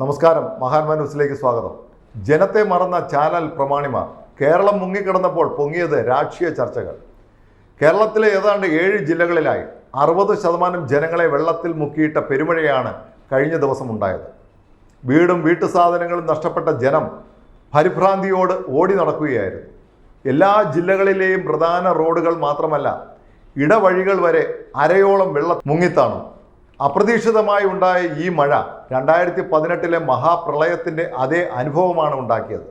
നമസ്കാരം. മഹാന്മാ ന്യൂസിലേക്ക് സ്വാഗതം. ജനത്തെ മറന്ന ചാനൽ പ്രമാണിമാർ. കേരളം മുങ്ങിക്കിടന്നപ്പോൾ പൊങ്ങിയത് രാഷ്ട്രീയ ചർച്ചകൾ. കേരളത്തിലെ ഏതാണ്ട് ഏഴ് ജില്ലകളിലായി അറുപത് ശതമാനം ജനങ്ങളെ വെള്ളത്തിൽ മുക്കിയിട്ട പെരുമഴയാണ് കഴിഞ്ഞ ദിവസം ഉണ്ടായത്. വീടും വീട്ടു സാധനങ്ങളും നഷ്ടപ്പെട്ട ജനം പരിഭ്രാന്തിയോട് ഓടി നടക്കുകയായിരുന്നു. എല്ലാ ജില്ലകളിലെയും പ്രധാന റോഡുകൾ മാത്രമല്ല ഇടവഴികൾ വരെ അരയോളം വെള്ളം മുങ്ങിത്താണു. അപ്രതീക്ഷിതമായി ഉണ്ടായ ഈ മഴ രണ്ടായിരത്തി പതിനെട്ടിലെ മഹാപ്രളയത്തിന്റെ അതേ അനുഭവമാണ് ഉണ്ടാക്കിയത്.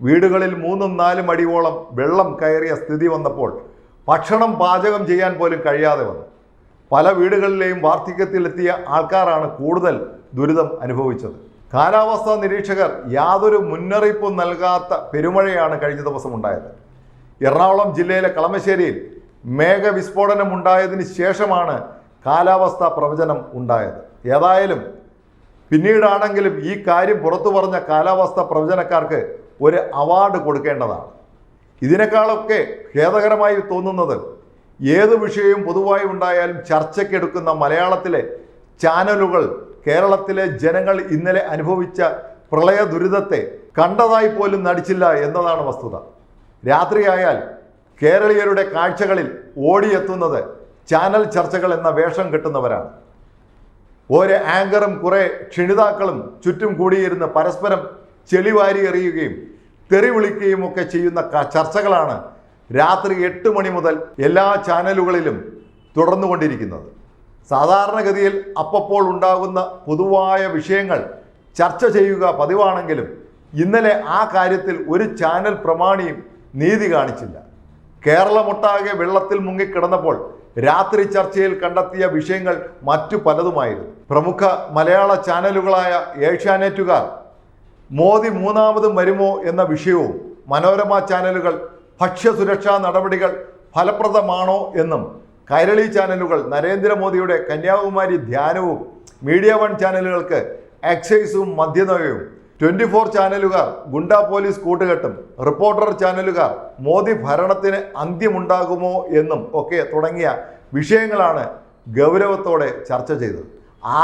വീടുകളിൽ മൂന്നും നാലും അടിയോളം വെള്ളം കയറിയ സ്ഥിതി വന്നപ്പോൾ ഭക്ഷണം പാചകം ചെയ്യാൻ പോലും കഴിയാതെ വന്നു. പല വീടുകളിലെയും വാർദ്ധക്യത്തിലെത്തിയ ആൾക്കാരാണ് കൂടുതൽ ദുരിതം അനുഭവിച്ചത്. കാലാവസ്ഥാ നിരീക്ഷകർ യാതൊരു മുന്നറിയിപ്പും നൽകാത്ത പെരുമഴയാണ് കഴിഞ്ഞ ദിവസം ഉണ്ടായത്. എറണാകുളം ജില്ലയിലെ കളമശ്ശേരിയിൽ മേഘവിസ്ഫോടനം ഉണ്ടായതിന് ശേഷമാണ് കാലാവസ്ഥാ പ്രവചനം ഉണ്ടായത്. ഏതായാലും പിന്നീടാണെങ്കിലും ഈ കാര്യം പുറത്തു പറഞ്ഞ കാലാവസ്ഥാ പ്രവചനക്കാർക്ക് ഒരു അവാർഡ് കൊടുക്കേണ്ടതാണ്. ഇതിനേക്കാളൊക്കെ ഖേദകരമായി തോന്നുന്നത് ഏത് വിഷയവും പൊതുവായി ഉണ്ടായാലും ചർച്ചയ്ക്കെടുക്കുന്ന മലയാളത്തിലെ ചാനലുകൾ കേരളത്തിലെ ജനങ്ങൾ ഇന്നലെ അനുഭവിച്ച പ്രളയ ദുരിതത്തെ കണ്ടതായി പോലും നടിച്ചില്ല എന്നതാണ് വസ്തുത. രാത്രിയായാൽ കേരളീയരുടെ കാഴ്ചകളിൽ ഓടിയെത്തുന്നത് ചാനൽ ചർച്ചകൾ എന്ന വേഷം കെട്ടുന്നവരാണ്. ഓരോ ആങ്കറും കുറെ ക്ഷണിതാക്കളും ചുറ്റും കൂടിയിരുന്ന് പരസ്പരം ചെളിവാരി എറിയുകയും തെറി വിളിക്കുകയും ഒക്കെ ചെയ്യുന്ന ചർച്ചകളാണ് രാത്രി എട്ട് മണി മുതൽ എല്ലാ ചാനലുകളിലും തുടർന്നുകൊണ്ടിരിക്കുന്നത്. സാധാരണഗതിയിൽ അപ്പപ്പോൾ ഉണ്ടാകുന്ന പൊതുവായ വിഷയങ്ങൾ ചർച്ച ചെയ്യുക പതിവാണെങ്കിലും ഇന്നലെ ആ കാര്യത്തിൽ ഒരു ചാനൽ പ്രമാണിയും നീതി കാണിച്ചില്ല. കേരളമൊട്ടാകെ വെള്ളത്തിൽ മുങ്ങിക്കിടന്നപ്പോൾ രാത്രി ചർച്ചയിൽ കണ്ടെത്തിയ വിഷയങ്ങൾ മറ്റു പലതുമായിരുന്നു. പ്രമുഖ മലയാള ചാനലുകളായ ഏഷ്യാനെറ്റുകാർ മോദി മൂന്നാമതും വരുമോ എന്ന വിഷയവും മനോരമ ചാനലുകൾ ഭക്ഷ്യസുരക്ഷാ നടപടികൾ ഫലപ്രദമാണോ എന്നും കൈരളി ചാനലുകൾ നരേന്ദ്രമോദിയുടെ കന്യാകുമാരി ധ്യാനവും മീഡിയ വൺ ചാനലുകൾക്ക് എക്സൈസും മദ്യനയവും ട്വന്റി ഫോർ ചാനലുകാർ ഗുണ്ടാ പോലീസ് കൂട്ടുകെട്ടും റിപ്പോർട്ടർ ചാനലുകാർ മോദി ഭരണത്തിന് അന്ത്യമുണ്ടാകുമോ എന്നും ഒക്കെ തുടങ്ങിയ വിഷയങ്ങളാണ് ഗൗരവത്തോടെ ചർച്ച ചെയ്തത്.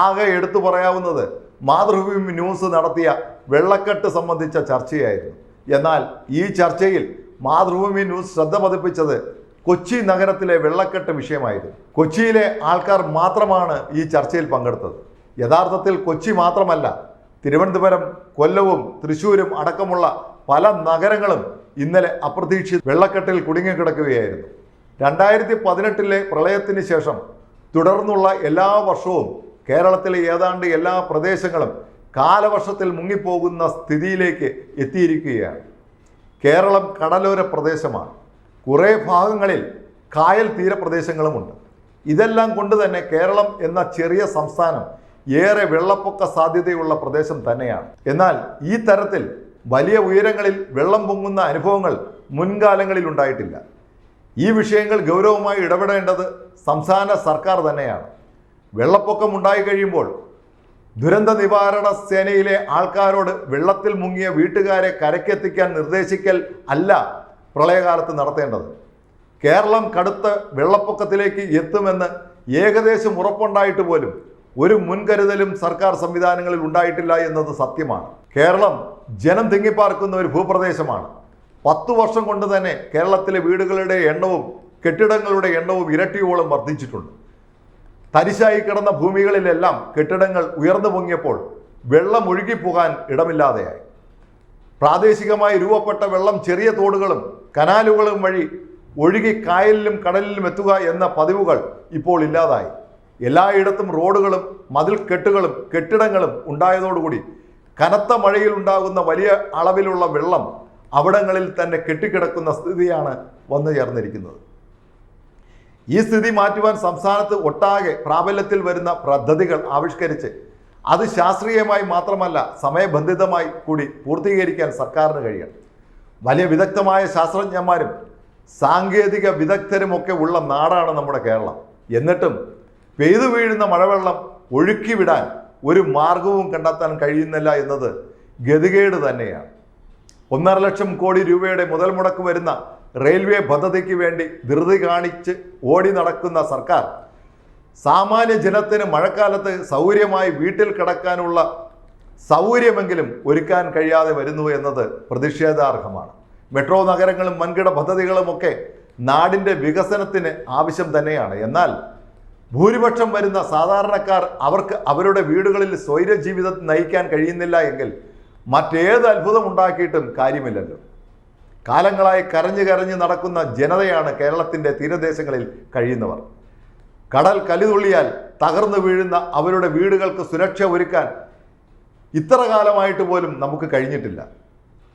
ആകെ എടുത്തു പറയാവുന്നത് മാതൃഭൂമി ന്യൂസ് നടത്തിയ വെള്ളക്കെട്ട് സംബന്ധിച്ച ചർച്ചയായിരുന്നു. എന്നാൽ ഈ ചർച്ചയിൽ മാതൃഭൂമി ന്യൂസ് ശ്രദ്ധ പതിപ്പിച്ചത് കൊച്ചി നഗരത്തിലെ വെള്ളക്കെട്ട് വിഷയമായിരുന്നു. കൊച്ചിയിലെ ആൾക്കാർ മാത്രമാണ് ഈ ചർച്ചയിൽ പങ്കെടുത്തത്. യഥാർത്ഥത്തിൽ കൊച്ചി മാത്രമല്ല തിരുവനന്തപുരം കൊല്ലവും തൃശ്ശൂരും അടക്കമുള്ള പല നഗരങ്ങളും ഇന്നലെ അപ്രതീക്ഷിത വെള്ളക്കെട്ടിൽ കുടുങ്ങിക്കിടക്കുകയായിരുന്നു രണ്ടായിരത്തി പതിനെട്ടിലെ പ്രളയത്തിന് ശേഷം തുടർന്നുള്ള എല്ലാ വർഷവും കേരളത്തിലെ ഏതാണ്ട് എല്ലാ പ്രദേശങ്ങളും കാലവർഷത്തിൽ മുങ്ങിപ്പോകുന്ന സ്ഥിതിയിലേക്ക് എത്തിയിരിക്കുകയാണ്. കേരളം കടലോര പ്രദേശമാണ്. കുറേ ഭാഗങ്ങളിൽ കായൽ തീരപ്രദേശങ്ങളുമുണ്ട്. ഇതെല്ലാം കൊണ്ട് തന്നെ കേരളം എന്ന ചെറിയ സംസ്ഥാനം ഏറെ വെള്ളപ്പൊക്ക സാധ്യതയുള്ള പ്രദേശം തന്നെയാണ്. എന്നാൽ ഈ തരത്തിൽ വലിയ ഉയരങ്ങളിൽ വെള്ളം പൊങ്ങുന്ന അനുഭവങ്ങൾ മുൻകാലങ്ങളിൽ ഉണ്ടായിട്ടില്ല. ഈ വിഷയങ്ങൾ ഗൗരവമായി ഇടപെടേണ്ടത് സംസ്ഥാന സർക്കാർ തന്നെയാണ്. വെള്ളപ്പൊക്കം ഉണ്ടായി കഴിയുമ്പോൾ ദുരന്ത നിവാരണ സേനയിലെ ആൾക്കാരോട് വെള്ളത്തിൽ മുങ്ങിയ വീട്ടുകാരെ കരക്കെത്തിക്കാൻ നിർദ്ദേശിക്കൽ അല്ല പ്രളയകാലത്ത് നടത്തേണ്ടത്. കേരളം കടുത്ത വെള്ളപ്പൊക്കത്തിലേക്ക് എത്തുമെന്ന് ഏകദേശം ഉറപ്പുണ്ടായിട്ട് പോലും ഒരു മുൻകരുതലും സർക്കാർ സംവിധാനങ്ങളിൽ ഉണ്ടായിട്ടില്ല എന്നത് സത്യമാണ്. കേരളം ജനം തിങ്ങിപ്പാർക്കുന്ന ഒരു ഭൂപ്രദേശമാണ്. പത്തു വർഷം കൊണ്ട് തന്നെ കേരളത്തിലെ വീടുകളുടെ എണ്ണവും കെട്ടിടങ്ങളുടെ എണ്ണവും ഇരട്ടിയോളം വർദ്ധിച്ചിട്ടുണ്ട്. തരിശായി കിടന്ന ഭൂമികളിലെല്ലാം കെട്ടിടങ്ങൾ ഉയർന്നു പൊങ്ങിയപ്പോൾ വെള്ളം ഒഴുകിപ്പോകാൻ ഇടമില്ലാതെയായി. പ്രാദേശികമായി രൂപപ്പെട്ട വെള്ളം ചെറിയ തോടുകളും കനാലുകളും വഴി ഒഴുകി കായലിലും കടലിലും എത്തുക എന്ന പതിവുകൾ ഇപ്പോൾ ഇല്ലാതായി. എല്ലായിടത്തും റോഡുകളും മതിൽക്കെട്ടുകളും കെട്ടിടങ്ങളും ഉണ്ടായതോടുകൂടി കനത്ത മഴയിൽ ഉണ്ടാകുന്ന വലിയ അളവിലുള്ള വെള്ളം അവിടങ്ങളിൽ തന്നെ കെട്ടിക്കിടക്കുന്ന സ്ഥിതിയാണ് വന്നു ചേർന്നിരിക്കുന്നത്. ഈ സ്ഥിതി മാറ്റുവാൻ സംസ്ഥാനത്ത് ഒട്ടാകെ പ്രാബല്യത്തിൽ വരുന്ന പദ്ധതികൾ ആവിഷ്കരിച്ച് അത് ശാസ്ത്രീയമായി മാത്രമല്ല സമയബന്ധിതമായി കൂടി പൂർത്തീകരിക്കാൻ സർക്കാരിന് കഴിയണം. വലിയ വിദഗ്ധമായ ശാസ്ത്രജ്ഞന്മാരും സാങ്കേതിക വിദഗ്ധരുമൊക്കെ ഉള്ള നാടാണ് നമ്മുടെ കേരളം. എന്നിട്ടും പെയ്തു വീഴുന്ന മഴവെള്ളം ഒഴുക്കി വിടാൻ ഒരു മാർഗവും കണ്ടെത്താൻ കഴിയുന്നില്ല എന്നത് ഗതികേട് തന്നെയാണ്. ഒന്നര ലക്ഷം കോടി രൂപയുടെ മുതൽ മുടക്ക് വരുന്ന റെയിൽവേ പദ്ധതിക്ക് വേണ്ടി ധൃതി കാണിച്ച് ഓടി നടക്കുന്ന സർക്കാർ സാമാന്യ ജനത്തിന് മഴക്കാലത്ത് സൗകര്യമായി വീട്ടിൽ കിടക്കാനുള്ള സൗകര്യമെങ്കിലും ഒരുക്കാൻ കഴിയാതെ വരുന്നു എന്നത് പ്രതിഷേധാർഹമാണ്. മെട്രോ നഗരങ്ങളും വൻകിട പദ്ധതികളുമൊക്കെ നാടിന്റെ വികസനത്തിന് ആവശ്യം തന്നെയാണ്. എന്നാൽ ഭൂരിപക്ഷം വരുന്ന സാധാരണക്കാർ അവർക്ക് അവരുടെ വീടുകളിൽ സ്വൈര ജീവിതം നയിക്കാൻ കഴിയുന്നില്ല എങ്കിൽ മറ്റേത് അത്ഭുതം ഉണ്ടാക്കിയിട്ടും കാര്യമില്ലല്ലോ. കാലങ്ങളായി കരഞ്ഞു കരഞ്ഞു നടക്കുന്ന ജനതയാണ് കേരളത്തിന്റെ തീരദേശങ്ങളിൽ കഴിയുന്നവർ. കടൽ കലിതുള്ളിയാൽ തകർന്നു വീഴുന്ന അവരുടെ വീടുകൾക്ക് സുരക്ഷ ഒരുക്കാൻ ഇത്ര കാലമായിട്ട് പോലും നമുക്ക് കഴിഞ്ഞിട്ടില്ല.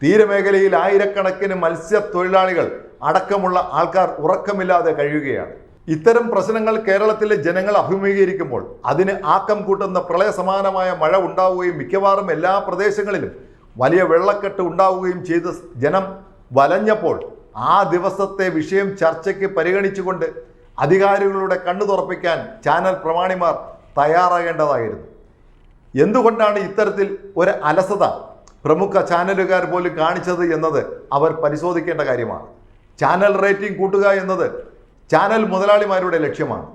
തീരമേഖലയിൽ ആയിരക്കണക്കിന് മത്സ്യത്തൊഴിലാളികൾ അടക്കമുള്ള ആൾക്കാർ ഉറക്കമില്ലാതെ കഴിയുകയാണ്. ഇത്തരം പ്രശ്നങ്ങൾ കേരളത്തിലെ ജനങ്ങൾ അഭിമുഖീകരിക്കുമ്പോൾ അതിന് ആക്കം കൂട്ടുന്ന പ്രളയ സമാനമായ മഴ ഉണ്ടാവുകയും മിക്കവാറും എല്ലാ പ്രദേശങ്ങളിലും വലിയ വെള്ളക്കെട്ട് ഉണ്ടാവുകയും ചെയ്ത് ജനം വലഞ്ഞപ്പോൾ ആ ദിവസത്തെ വിഷയം ചർച്ചയ്ക്ക് പരിഗണിച്ചുകൊണ്ട് അധികാരികളുടെ കണ്ണു തുറപ്പിക്കാൻ ചാനൽ പ്രമാണിമാർ തയ്യാറാകേണ്ടതായിരുന്നു. എന്തുകൊണ്ടാണ് ഇത്തരത്തിൽ ഒരു അലസത പ്രമുഖ ചാനലുകാർ പോലും കാണിച്ചത് എന്നത് അവർ പരിശോധിക്കേണ്ട കാര്യമാണ്. ചാനൽ റേറ്റിംഗ് കൂട്ടുക എന്നത് ചാനൽ മുതലാളിമാരുടെ ലക്ഷ്യമാണ്.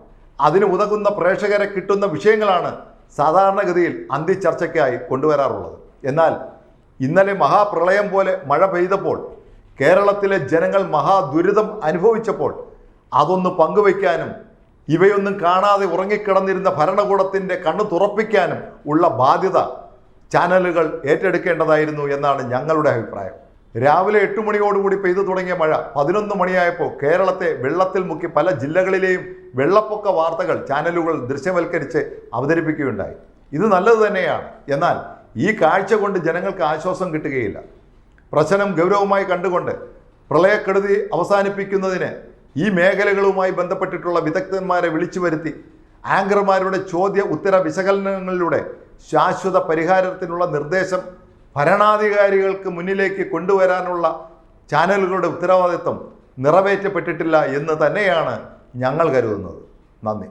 അതിന് ഉതകുന്ന പ്രേക്ഷകരെ കിട്ടുന്ന വിഷയങ്ങളാണ് സാധാരണഗതിയിൽ അന്തിച്ചർച്ചയ്ക്കായി കൊണ്ടുവരാറുള്ളത്. എന്നാൽ ഇന്നലെ മഹാപ്രളയം പോലെ മഴ പെയ്തപ്പോൾ കേരളത്തിലെ ജനങ്ങൾ മഹാദുരിതം അനുഭവിച്ചപ്പോൾ അതൊന്ന് പങ്കുവയ്ക്കാനും ഇവയൊന്നും കാണാതെ ഉറങ്ങിക്കിടന്നിരുന്ന ഭരണകൂടത്തിന്റെ കണ്ണു തുറപ്പിക്കാനും ഉള്ള ബാധ്യത ചാനലുകൾ ഏറ്റെടുക്കേണ്ടതായിരുന്നു എന്നാണ് ഞങ്ങളുടെ അഭിപ്രായം. രാവിലെ എട്ട് മണിയോടുകൂടി പെയ്തു തുടങ്ങിയ മഴ പതിനൊന്ന് മണിയായപ്പോൾ കേരളത്തെ വെള്ളത്തിൽ മുക്കി പല ജില്ലകളിലെയും വെള്ളപ്പൊക്ക വാർത്തകൾ ചാനലുകൾ ദൃശ്യവൽക്കരിച്ച് അവതരിപ്പിക്കുകയുണ്ടായി. ഇത് നല്ലത് തന്നെയാണ്. എന്നാൽ ഈ കാഴ്ച കൊണ്ട് ജനങ്ങൾക്ക് ആശ്വാസം കിട്ടുകയില്ല. പ്രശ്നം ഗൗരവമായി കണ്ടുകൊണ്ട് പ്രളയക്കെടുതി അവസാനിപ്പിക്കുന്നതിന് ഈ മേഖലകളുമായി ബന്ധപ്പെട്ടിട്ടുള്ള വിദഗ്ധന്മാരെ വിളിച്ചു വരുത്തി ആങ്കർമാരുടെ ചോദ്യ ഉത്തര വിശകലനങ്ങളിലൂടെ ശാശ്വത പരിഹാരത്തിനുള്ള നിർദ്ദേശം ഭരണാധികാരികൾക്ക് മുന്നിലേക്ക് കൊണ്ടുവരാനുള്ള ചാനലുകളുടെ ഉത്തരവാദിത്വം നിറവേറ്റപ്പെട്ടിട്ടില്ല എന്ന് തന്നെയാണ് ഞങ്ങൾ കരുതുന്നത്. നന്ദി.